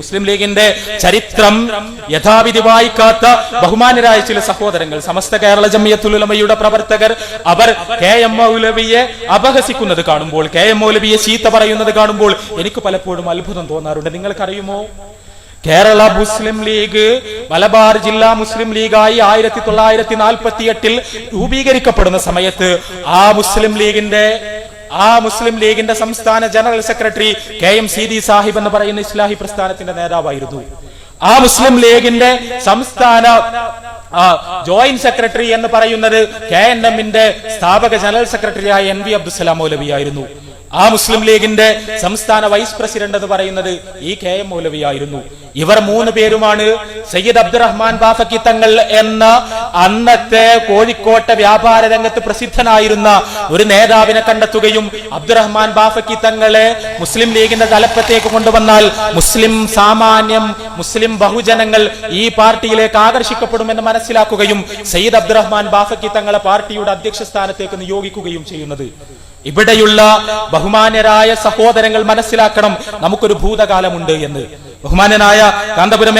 മുസ്ലിം ലീഗിന്റെ ചരിത്രം യഥാവിധി വായിക്കാത്ത ബഹുമാനരായ ചില സഹോദരങ്ങൾ. സമസ്ത കേരള ജമിയത്തുലമയുടെ പ്രവർത്തകർ അവർ കെ എം മൗലവിയെ അപഹസിക്കുന്നത് കാണുമ്പോൾ കെ എം മൗലവിയെ ചീത്ത പറയുന്നത് കാണുമ്പോൾ എനിക്ക് പലപ്പോഴും അത്ഭുതം തോന്നാറുണ്ട്. നിങ്ങൾക്കറിയുമോ? കേരള മുസ്ലിം ലീഗ് മലബാർ ജില്ലാ മുസ്ലിം ലീഗായി ആയിരത്തി തൊള്ളായിരത്തി നാൽപ്പത്തി എട്ടിൽ രൂപീകരിക്കപ്പെടുന്ന സമയത്ത് ആ മുസ്ലിം ലീഗിന്റെ ആ മുസ്ലിം ലീഗിന്റെ സംസ്ഥാന general secretary K M Seethi Sahib എന്ന് പറയുന്ന ഇസ്ലാഹി പ്രസ്ഥാനത്തിന്റെ നേതാവായിരുന്നു. ആ മുസ്ലിം ലീഗിന്റെ സംസ്ഥാന ജോയിന്റ് സെക്രട്ടറി എന്ന് പറയുന്നത് കെ എൻ എമ്മിന്റെ സ്ഥാപക ജനറൽ സെക്രട്ടറിയായ എൻ വി അബ്ദുസലാം മൗലവി ആയിരുന്നു ആ മുസ്ലിം ലീഗിന്റെ സംസ്ഥാന വൈസ് പ്രസിഡന്റ് എന്ന് പറയുന്നത് ഈ കെ എം മൗലവിയായിരുന്നു. ഇവർ മൂന്ന് പേരുമാണ് സയ്യിദ് അബ്ദുറഹ്മാൻ ബാഫക്കി തങ്ങൾ എന്ന അന്നത്തെ കോഴിക്കോട്ടെ വ്യാപാര രംഗത്ത് പ്രസിദ്ധനായിരുന്ന ഒരു നേതാവിനെ കണ്ടെത്തുകയും അബ്ദുറഹ്മാൻ ബാഫക്കി തങ്ങളെ മുസ്ലിം ലീഗിന്റെ തലപ്പത്തേക്ക് കൊണ്ടുവന്നാൽ മുസ്ലിം സാമാന്യം മുസ്ലിം ബഹുജനങ്ങൾ ഈ പാർട്ടിയിലേക്ക് ആകർഷിക്കപ്പെടുമെന്ന് മനസ്സിലാക്കുകയും സയ്യിദ് അബ്ദുറഹ്മാൻ ബാഫക്കി തങ്ങളെ പാർട്ടിയുടെ അധ്യക്ഷ സ്ഥാനത്തേക്ക് നിയോഗിക്കുകയും ചെയ്യുന്നത്. ഇവിടെയുള്ള ബഹുമാന്യരായ സഹോദരങ്ങൾ മനസ്സിലാക്കണം നമുക്കൊരു ഭൂതകാലമുണ്ട് എന്ന്. ബഹുമാന്യനായ കാന്തപുരം